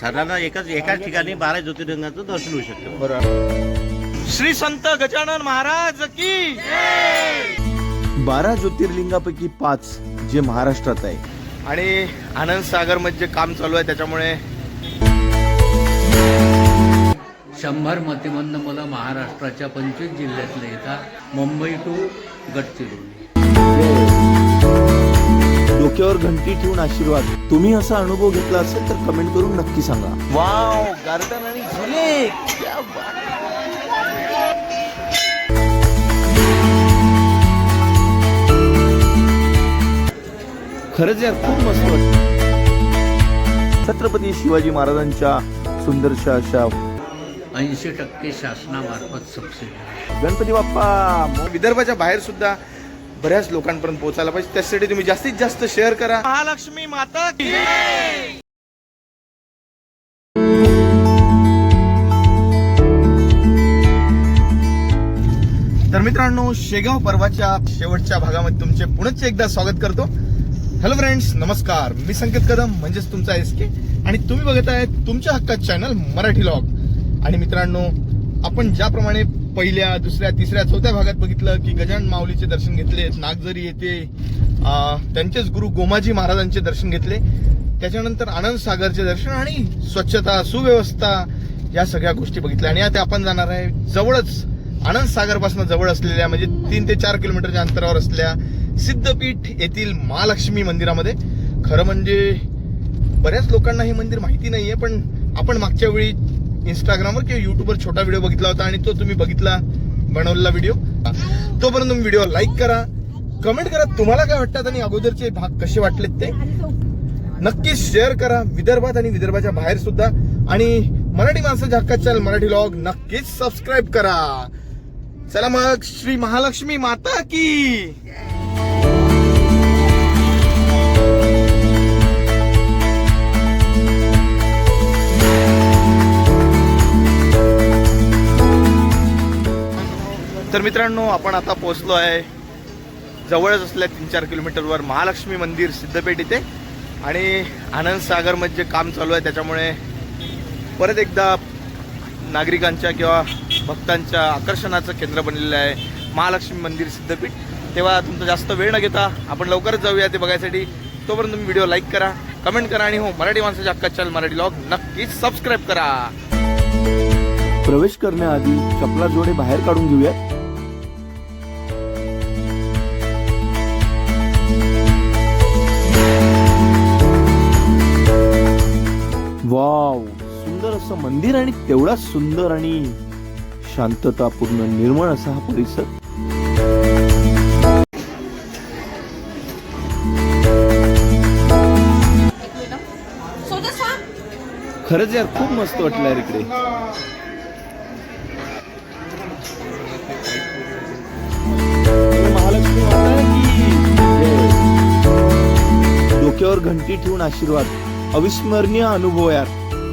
साधारण एकाच एकाच ठिकाणी बारा ज्योतिर्लिंगाचं दर्शन होऊ शकतं. बरोबर श्री संत गजानन महाराज की बारा ज्योतिर्लिंगापैकी पाच जे महाराष्ट्रात आहे. आणि आनंद सागरमध्ये काम चालू आहे त्याच्यामुळे शंभर मतेमधनं मला महाराष्ट्राच्या पंचवीस जिल्ह्यातले येतात मुंबई टू गडचिरोली. डोक्यावर घंटी ठेवून आशीर्वाद. तुम्ही असा अनुभव घेतला असेल तर कमेंट करून नक्की सांगा. वाव गार्डन आणि झुले क्या बात. खरंच यार खूप मस्त वाटत छत्रपती शिवाजी महाराजांच्या सुंदरशा अशा ऐंशी टक्के शासनामार्फत सबसिडी गणपती बाप्पा विदर्भाच्या बाहेर सुद्धा बऱ्याच लोकांपर्यंत पोहोचायला पाहिजे. त्यासाठी तुम्ही जास्तीत जास्त शेअर करा. महालक्ष्मी माता की तर मित्रांनो शेगाव पर्वाच्या शेवटच्या भागामध्ये तुमचे पुनश्च एकदा स्वागत करतो. हॅलो फ्रेंड्स नमस्कार. मी संकेत कदम म्हणजेच तुमचा एस के आणि तुम्ही बघत आहे तुमच्या हक्कात चॅनल मराठी लॉग आणि मित्रांनो आपण ज्याप्रमाणे पहिल्या दुसऱ्या तिसऱ्या चौथ्या भागात बघितलं की गजानन माऊलीचे दर्शन घेतले नागझरी येथे त्यांचेच गुरु गोमाजी महाराजांचे दर्शन घेतले. त्याच्यानंतर आनंद सागरचे दर्शन आणि स्वच्छता सुव्यवस्था या सगळ्या गोष्टी बघितल्या. आणि आता आपण जाणार आहे जवळच आनंद सागरपासून जवळ असलेल्या म्हणजे तीन ते चार किलोमीटरच्या अंतरावर असलेल्या सिद्धपीठ येथील महालक्ष्मी मंदिरामध्ये. खरं म्हणजे बऱ्याच लोकांना हे मंदिर माहिती नाहीये पण आपण मागच्या वेळी इंस्टाग्रामवर किंवा युट्यूबवर छोटा व्हिडिओ बघितला होता आणि तो तुम्ही बघितला बनवलेला व्हिडिओ तोपर्यंत तुम्ही व्हिडिओ लाईक करा कमेंट करा तुम्हाला काय वाटतात आणि अगोदरचे भाग कसे वाटलेत ते? नक्कीच शेअर करा विदर्भात आणि विदर्भाच्या बाहेर सुद्धा. आणि मराठी माणसाच्या हक्कात चॅनल मराठी लॉग नक्कीच सबस्क्राईब करा. चला मग श्री महालक्ष्मी माता की. तर मित्रांनो आपण आता पोहोचलो आहे जवळच असल्या तीन चार किलोमीटरवर महालक्ष्मी मंदिर सिद्धपेठ इथे. आणि आनंद सागरमध्ये जे काम चालू आहे त्याच्यामुळे परत एकदा नागरिकांच्या किंवा भक्तांच्या आकर्षणाचं केंद्र बनलेलं आहे महालक्ष्मी मंदिर सिद्धपीठ. तेव्हा तुमचा जास्त वेळ न घेता आपण लवकरच जाऊया ते बघायसाठी. तोपर्यंत तुम्ही व्हिडिओ लाईक करा कमेंट करा आणि हो मराठी माणसाच्या अक्का चॅनल मराठी लॉग नक्कीच सबस्क्राईब करा. प्रवेश करण्याआधी चपला जोडे बाहेर काढून घेऊयात. मंदिर आणि तेवढाच सुंदर आणि शांततापूर्ण निर्मळ असा हा परिसर. खरंच यार खूप मस्त वाटलं यार इकडे. महालक्ष्मी माता की डोक्यावर घंटी ठेवून आशीर्वाद. अविस्मरणीय अनुभव यार.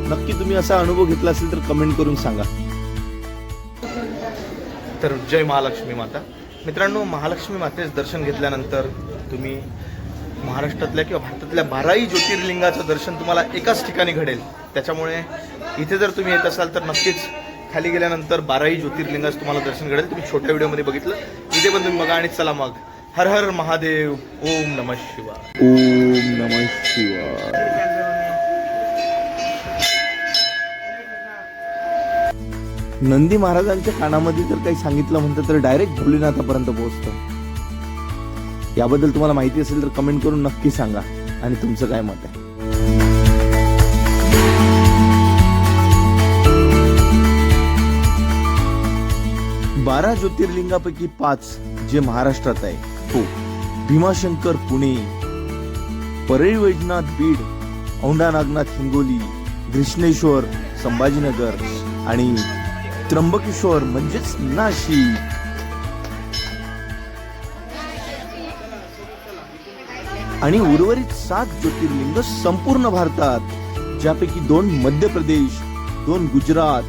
नक्की तुम्ही असा अनुभव घेतला असेल तर कमेंट करून सांगा. तर जय महालक्ष्मी माता. मित्रांनो महालक्ष्मी मातेचं दर्शन घेतल्यानंतर तुम्ही महाराष्ट्रातल्या किंवा भारतातल्या बाराही ज्योतिर्लिंगाचं दर्शन तुम्हाला एकाच ठिकाणी घडेल. त्याच्यामुळे इथे जर तुम्ही येत असाल तर नक्कीच खाली गेल्यानंतर बाराही ज्योतिर्लिंगाचं तुम्हाला दर्शन घडेल. तुम्ही छोट्या व्हिडिओमध्ये बघितलं. इथे पण तुम्ही बघा आणि चला मग. हर हर महादेव. ओम नमः शिवाय. ओम नम शिवाय. नंदी महाराजांच्या कानामध्ये जर काही सांगितलं म्हणतं तर डायरेक्ट भोलेनाथापर्यंत पोहोचतं. याबद्दल तुम्हाला माहिती असेल तर कमेंट करून नक्की सांगा आणि तुमचं काय मत आहे? बारा ज्योतिर्लिंगापैकी पाच जे महाराष्ट्रात आहे हो भीमाशंकर पुणे परळी वैजनाथ बीड औंढा नागनाथ हिंगोली घृष्णेश्वर संभाजीनगर आणि त्र्यंबकेश्वर म्हणजेच नाशिक. आणि उर्वरित सात ज्योतिर्लिंग संपूर्ण भारतात ज्यापैकी दोन मध्य प्रदेश दोन गुजरात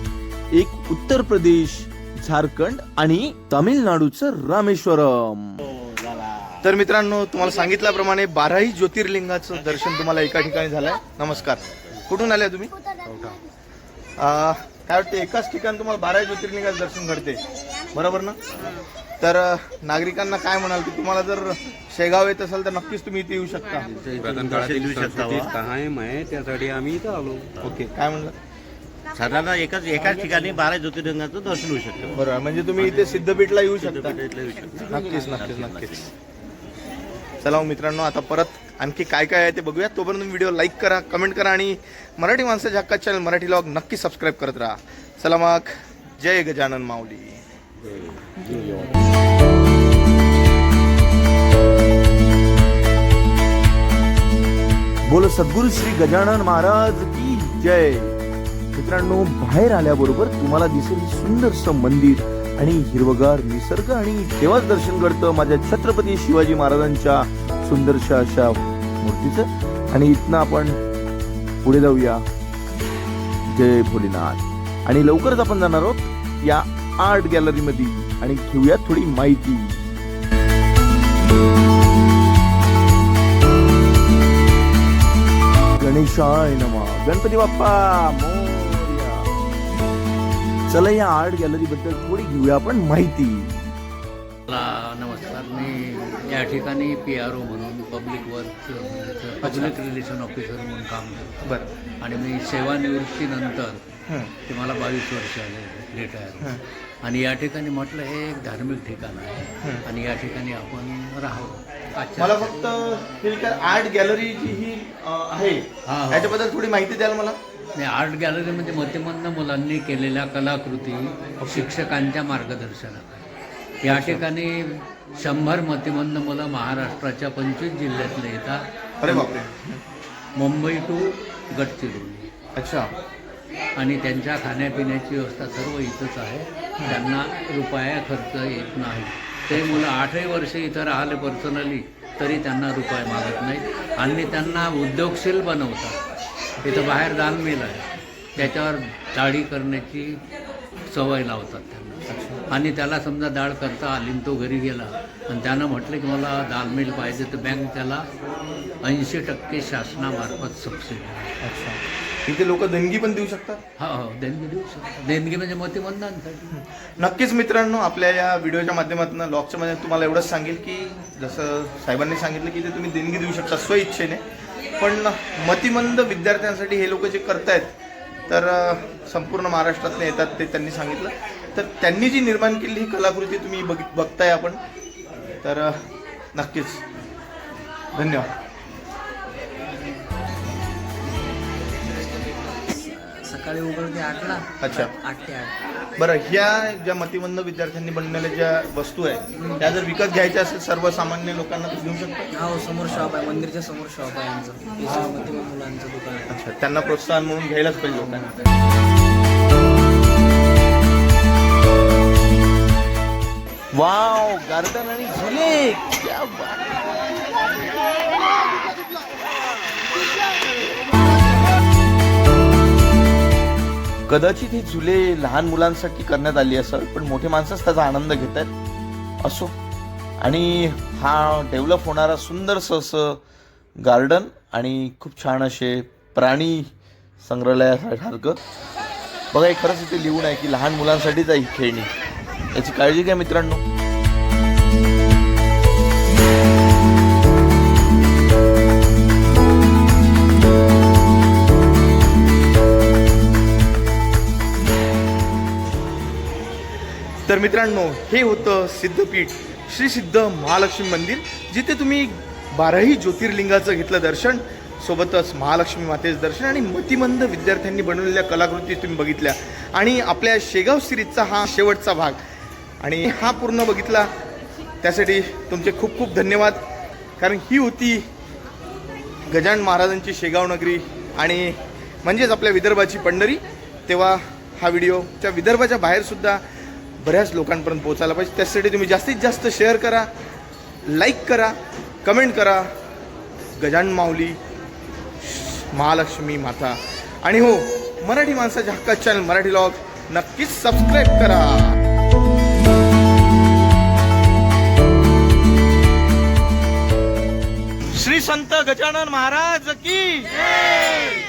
एक उत्तर प्रदेश झारखंड आणि तामिळनाडूचं रामेश्वरम. तर मित्रांनो तुम्हाला सांगितल्याप्रमाणे बाराही ज्योतिर्लिंगाचं दर्शन तुम्हाला एका ठिकाणी झालंय. नमस्कार. कुठून आल्या तुम्ही? अं, काय वाटतं एकाच ठिकाणी तुम्हाला बारा ज्योतिर्लिंगाचं दर्शन घडते. बरोबर ना? तर नागरिकांना काय म्हणाल की तुम्हाला जर शेगाव येत असेल तर नक्कीच तुम्ही इथे येऊ शकता. कायम आहे? त्यासाठी आम्ही इथं आलो. ओके काय म्हणलं? साधारण एकाच एकाच ठिकाणी बारा ज्योतिर्लिंगाचं दर्शन होऊ शकतं. बरोबर म्हणजे तुम्ही इथे सिद्धपीठला येऊ शकता. इथलं येऊ शकतो. नक्कीच नक्कीच नक्कीच. चला मग मित्रांनो आता परत आणखी काय काय आहे ते बघूया तोपर्यंत व्हिडिओ लाईक करा कमेंट करा आणि मराठी माणसाच्या हक्का चॅनल मराठी लॉग नक्की सबस्क्राईब करत राहा. चला मग जय गजानन माऊली. बोल सद्गुरू श्री गजानन महाराज की जय. मित्रांनो बाहेर आल्याबरोबर तुम्हाला दिसेल सुंदरसं मंदिर आणि हिरवगार निसर्ग आणि देवाच दर्शन घडतं. माझ्या छत्रपती शिवाजी महाराजांच्या सुंदरशा अशा मूर्तीचं. आणि इथनं आपण पुढे जाऊया. जय भोलेनाथ. आणि लवकरच आपण जाणार आहोत या आर्ट गॅलरीमध्ये. आणि घेऊया थोडी माहिती. गणेशाय नमा. गणपती बाप्पा चला या आर्ट गॅलरी बद्दल थोडी घेऊया आपण माहिती. नमस्कार. मी या ठिकाणी पी आर ओ म्हणून public work public relation officer म्हणून काम करतो बरं. आणि मी सेवानिवृत्तीनंतर. ते मला बावीस वर्ष आले रिटायर आणि या ठिकाणी म्हटलं हे एक धार्मिक ठिकाण आहे. आणि या ठिकाणी आपण राहावं. मला फक्त आर्ट गॅलरी जी ही आहे हा, हा. याच्याबद्दल थोडी माहिती द्याल मला? आणि आर्ट गॅलरीमध्ये मतिमंद मुलांनी केलेल्या कलाकृती शिक्षकांच्या मार्गदर्शनात या ठिकाणी शंभर मतिमंद मुलं महाराष्ट्राच्या पंचवीस जिल्ह्यातले येतात. अरे बापरे. मुंबई टू गडचिरोली. अच्छा. आणि त्यांच्या खाण्यापिण्याची व्यवस्था सर्व इथंच आहे. त्यांना रुपया खर्च येत नाही. ते मुलं आठही वर्ष इथं राहिले पर्सनली तरी त्यांना रुपये मागत नाही आणि त्यांना उद्योगशील बनवतात. इथं बाहेर दाल मिल आहे. त्याच्यावर दाढी करण्याची सवय लावतात त्यांना. आणि त्याला समजा डाळ करता आली तो घरी गेला आणि त्यानं म्हटलं की मला दाल मिल पाहिजे तर बँक त्याला ऐंशी टक्के शासनामार्फत सबसिडी. अच्छा. इथे लोक देणगी पण देऊ शकतात? हो हो देणगी देऊ शकतो देणगी म्हणजे मतिमंदांसाठी नक्कीच मित्रांनो आपल्या या व्हिडिओच्या माध्यमातून लॉकच्या मध्ये तुम्हाला एवढंच सांगेल की जसं साहेबांनी सांगितलं की ते तुम्ही देणगी देऊ शकता स्वइच्छेने पण मतिमंद विद्यार्थ्यांसाठी हे लोक जे करतायत तर अं, संपूर्ण महाराष्ट्रातले येतात ते त्यांनी सांगितलं. तर त्यांनी जी निर्माण केलेली ही कलाकृती तुम्ही बघ बघताय आपण. तर नक्कीच. धन्यवाद. सकाळी उघडते आठला? अच्छा. आठ ते आठ. बरं ह्या ज्या मतिमंद विद्यार्थ्यांनी बनवलेल्या ज्या वस्तू आहेत त्या जर विकत घ्यायच्या असेल सर्वसामान्य लोकांना घेऊ शकतात हा समोर शॉप आहे. मंदिरच्या समोर शॉप आहे आमचं. मुलांचं दुकान अच्छा त्यांना प्रोत्साहन म्हणून घ्यायलाच पाहिजे लोकांना. वाव गार्डन आणि झुले क्या कदाचित ही झुले लहान मुलांसाठी करण्यात आली असेल पण मोठे माणसंच त्याचा आनंद घेत आहेत. असो. आणि हा डेव्हलप होणारा सुंदरसं असं गार्डन आणि खूप छान असे प्राणी संग्रहालयासारखं. बघा हे खरंच इथे लिहून आहे की लहान मुलांसाठीच आहे ही खेळणी. याची काळजी घ्या मित्रांनो. तर मित्रांनो हे होतं सिद्धपीठ श्री सिद्ध महालक्ष्मी मंदिर जिथे तुम्ही बाराही ज्योतिर्लिंगाचं घेतलं दर्शन सोबतच महालक्ष्मी मातेचं दर्शन आणि मतिमंद विद्यार्थ्यांनी बनवलेल्या कलाकृती तुम्ही बघितल्या. आणि आपल्या शेगाव सिरीजचा हा शेवटचा भाग आणि हा पूर्ण बघितला त्यासाठी तुमचे खूप खूप धन्यवाद. कारण ही होती गजानन महाराजांची शेगाव नगरी आणि म्हणजेच आपल्या विदर्भाची पंढरी तेव्हा हा व्हिडिओच्या विदर्भाच्या बाहेरसुद्धा बऱ्याच लोकांपर्यंत पोहोचायला पाहिजे. त्यासाठी तुम्ही जास्तीत जास्त शेअर करा लाईक करा कमेंट करा. गजानन माऊली महालक्ष्मी माता. आणि हो मराठी माणसाच्या हक्कात चॅनल मराठी लॉग नक्कीच सबस्क्राईब करा. गजानन महाराज की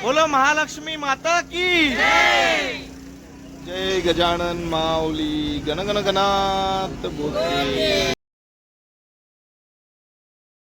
बोलो महालक्ष्मी माता की जय गजानन माऊली गण गण गणात बोलते।